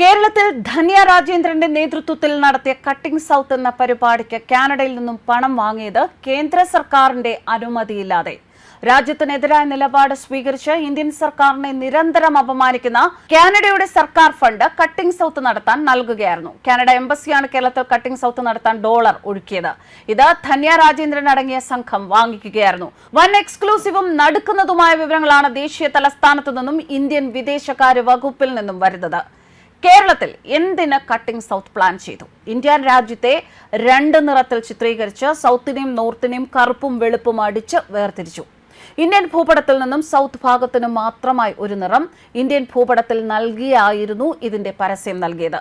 കേരളത്തിൽ ധന്യ രാജേന്ദ്രന്റെ നേതൃത്വത്തിൽ നടത്തിയ കട്ടിംഗ് സൗത്ത് എന്ന പരിപാടിക്ക് കാനഡയിൽ നിന്നും പണം വാങ്ങിയത് കേന്ദ്ര സർക്കാരിന്റെ അനുമതിയില്ലാതെ. രാജ്യത്തിനെതിരായ നിലപാട് സ്വീകരിച്ച് ഇന്ത്യൻ സർക്കാരിനെ നിരന്തരം അപമാനിക്കുന്ന കാനഡയുടെ സർക്കാർ ഫണ്ട് കട്ടിംഗ് സൗത്ത് നടത്താൻ നൽകുകയായിരുന്നു. കാനഡ എംബസിയാണ് കേരളത്തിൽ കട്ടിംഗ് സൗത്ത് നടത്താൻ ഡോളർ ഒഴുക്കിയത്. ഇത് ധന്യ രാജേന്ദ്രൻ അടങ്ങിയ സംഘം വാങ്ങിക്കുകയായിരുന്നു. വൻ എക്സ്ക്ലൂസീവും നടുക്കുന്നതുമായ വിവരങ്ങളാണ് ദേശീയ തലസ്ഥാനത്തു നിന്നും ഇന്ത്യൻ വിദേശകാര്യ വകുപ്പിൽ നിന്നും വരുന്നത്. കേരളത്തിൽ എന്തിന് കട്ടിംഗ് സൗത്ത് പ്ലാൻ ചെയ്തു? ഇന്ത്യൻ രാജ്യത്തെ രണ്ട് നിറത്തിൽ ചിത്രീകരിച്ച് സൗത്തിനെയും നോർത്തിനെയും കറുപ്പും വെളുപ്പും അടിച്ച് വേർതിരിച്ചു. ഇന്ത്യൻ ഭൂപടത്തിൽ നിന്നും സൗത്ത് ഭാഗത്തിന് മാത്രമായി ഒരു നിറം ഇന്ത്യൻ ഭൂപടത്തിൽ നൽകിയായിരുന്നു ഇതിന്റെ പരസ്യം നൽകിയത്.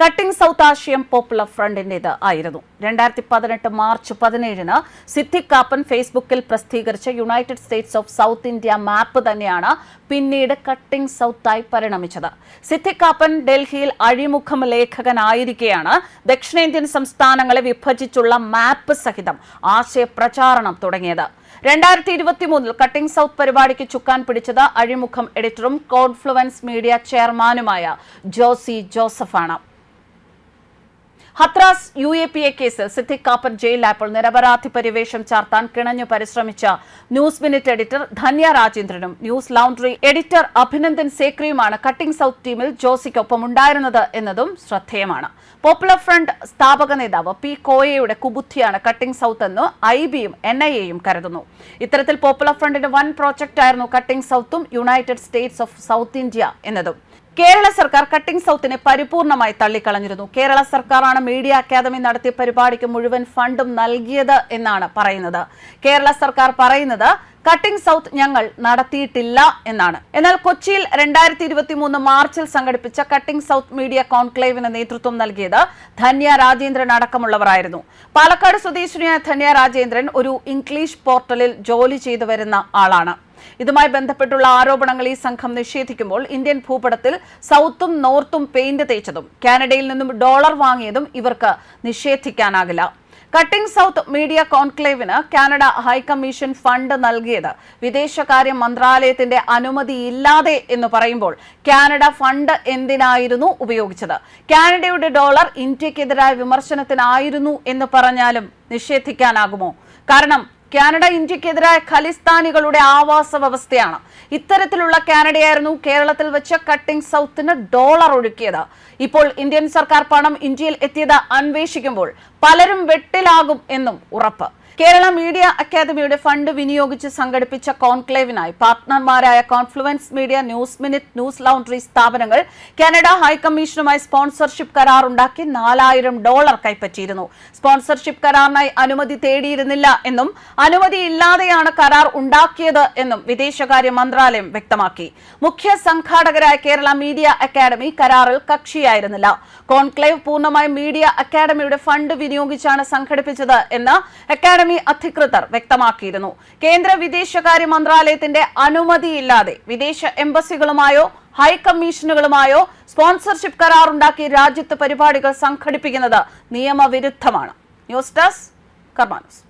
കട്ടിംഗ് സൗത്ത് ആശയം പോപ്പുലർ ഫ്രണ്ടിന്റേത് ആയിരുന്നു. രണ്ടായിരത്തി പതിനെട്ട് മാർച്ച് പതിനേഴിന് സിദ്ദിഖ് കാപ്പൻ ഫേസ്ബുക്കിൽ പ്രസിദ്ധീകരിച്ച United States of South India map തന്നെയാണ് പിന്നീട് കട്ടിംഗ് സൗത്തായി പരിണമിച്ചത്. സിദ്ദിഖ് കാപ്പൻ ഡൽഹിയിൽ അഴിമുഖം ലേഖകനായിരിക്കെയാണ് ദക്ഷിണേന്ത്യൻ സംസ്ഥാനങ്ങളെ വിഭജിച്ചുള്ള മാപ്പ് സഹിതം ആശയപ്രചാരണം തുടങ്ങിയത്. രണ്ടായിരത്തി ഇരുപത്തി മൂന്നിൽ കട്ടിംഗ് സൗത്ത് പരിപാടിക്ക് ചുക്കാൻ പിടിച്ചത് അഴിമുഖം എഡിറ്ററും കോൺഫ്ലുവൻസ് മീഡിയ ചെയർമാനുമായ Josy ജോസഫാണ്. Hathras U A P A കേസിൽ സിദ്ദിഖ് കാപ്പൻ ജയിലിലായപ്പോൾ നിരപരാധി പരിവേഷം ചാർത്താൻ കിണഞ്ഞു പരിശ്രമിച്ച ന്യൂസ് മിനിറ്റ് എഡിറ്റർ ധന്യ രാജേന്ദ്രനും ന്യൂസ് ലൗണ്ടറി എഡിറ്റർ അഭിനന്ദൻ സേക്രിയുമാണ് കട്ടിംഗ് സൗത്ത് ടീമിൽ ജോസിക്കൊപ്പം ഉണ്ടായിരുന്നത് എന്നതും ശ്രദ്ധേയമാണ്. പോപ്പുലർ ഫ്രണ്ട് സ്ഥാപക നേതാവ് പി കോയയുടെ കുബുദ്ധിയാണ് കട്ടിംഗ് സൗത്ത് എന്ന് ഐ ബിയും എൻ ഐ എയും കരുതുന്നു. ഇത്തരത്തിൽ പോപ്പുലർ ഫ്രണ്ടിന്റെ വൻ പ്രോജക്റ്റായിരുന്നു cutting സൗത്തും united states of south India എന്നതും. കേരള സർക്കാർ കട്ടിംഗ് സൗത്തിനെ പരിപൂർണമായി തള്ളിക്കളഞ്ഞിരുന്നു. കേരള സർക്കാരാണ് മീഡിയ അക്കാദമി നടത്തിയ പരിപാടിക്ക് മുഴുവൻ ഫണ്ടും നൽകിയത് എന്നാണ് പറയുന്നത്. കേരള സർക്കാർ പറയുന്നത് കട്ടിംഗ് സൗത്ത് ഞങ്ങൾ നടത്തിയിട്ടില്ല എന്നാണ്. എന്നാൽ കൊച്ചിയിൽ രണ്ടായിരത്തി ഇരുപത്തി മൂന്ന് മാർച്ചിൽ സംഘടിപ്പിച്ച കട്ടിംഗ് സൗത്ത് മീഡിയ കോൺക്ലേവിന് നേതൃത്വം നൽകിയത് ധന്യ രാജേന്ദ്രൻ അടക്കമുള്ളവരായിരുന്നു. പാലക്കാട് സ്വദേശിനിയായ ധന്യ രാജേന്ദ്രൻ ഒരു ഇംഗ്ലീഷ് പോർട്ടലിൽ ജോലി ചെയ്തു വരുന്ന ആളാണ്. ഇതുമായി ബന്ധപ്പെട്ടുള്ള ആരോപണങ്ങൾ ഈ സംഘം നിഷേധിക്കുമ്പോൾ ഇന്ത്യൻ ഭൂപടത്തിൽ സൗത്തും നോർത്തും പെയിന്റ് തേച്ചതും കാനഡയിൽ നിന്നും ഡോളർ വാങ്ങിയതും ഇവർക്ക് നിഷേധിക്കാനാകില്ല. കട്ടിംഗ് സൗത്ത് മീഡിയ കോൺക്ലേവിന് കാനഡ ഹൈക്കമ്മീഷൻ ഫണ്ട് നൽകിയത്. വിദേശകാര്യ മന്ത്രാലയത്തിന്റെ അനുമതിയില്ലാതെ എന്ന് പറയുമ്പോൾ കാനഡ ഫണ്ട് എന്തിനായിരുന്നു ഉപയോഗിച്ചത്? കാനഡയുടെ ഡോളർ ഇന്ത്യക്കെതിരായ വിമർശനത്തിനായിരുന്നു എന്ന് പറഞ്ഞാലും നിഷേധിക്കാനാകുമോ? കാരണം കാനഡ ഇന്ത്യക്കെതിരായ ഖലിസ്ഥാനികളുടെ ആവാസ വ്യവസ്ഥയാണ്. ഇത്തരത്തിലുള്ള കാനഡയായിരുന്നു കേരളത്തിൽ വെച്ച് കട്ടിംഗ് സൗത്തിന് ഡോളർ ഒഴുക്കിയത്. ഇപ്പോൾ ഇന്ത്യൻ സർക്കാർ പണം ഇന്ത്യയിൽ എത്തിയത് അന്വേഷിക്കുമ്പോൾ പലരും വെട്ടിലാകും എന്നും ഉറപ്പ്. കേരള മീഡിയ അക്കാദമിയുടെ ഫണ്ട് വിനിയോഗിച്ച് സംഘടിപ്പിച്ച കോൺക്ലേവിനായി പാർട്ട്ണർമാരായ confluence media news minute news laundry സ്ഥാപനങ്ങൾ കാനഡ ഹൈക്കമ്മീഷനുമായി സ്പോൺസർഷിപ്പ് കരാർ ഉണ്ടാക്കി നാലായിരം ഡോളർ കൈപ്പറ്റിയിരുന്നു. സ്പോൺസർഷിപ്പ് കരാറിനായി അനുമതി തേടിയിരുന്നില്ല എന്നും അനുമതിയില്ലാതെയാണ് കരാർ ഉണ്ടാക്കിയത് എന്നും വിദേശകാര്യ മന്ത്രാലയം വ്യക്തമാക്കി. മുഖ്യ സംഘാടകരായ കേരള മീഡിയ അക്കാദമി കരാറിൽ കക്ഷിയായിരുന്നില്ല. കോൺക്ലേവ് പൂർണമായും മീഡിയ അക്കാദമിയുടെ ഫണ്ട് വിനിയോഗിച്ചാണ് സംഘടിപ്പിച്ചത് എന്ന് അക്കാദമി അധികൃതർ വ്യക്തമാക്കിയിരുന്നു. കേന്ദ്ര വിദേശകാര്യ മന്ത്രാലയത്തിന്റെ അനുമതിയില്ലാതെ വിദേശ എംബസികളുമായോ ഹൈക്കമ്മീഷനുകളുമായോ സ്പോൺസർഷിപ്പ് കരാർ ഉണ്ടാക്കി രാജ്യത്ത് പരിപാടികൾ സംഘടിപ്പിക്കുന്നത് നിയമവിരുദ്ധമാണ്. News desk കർമാനൂസ്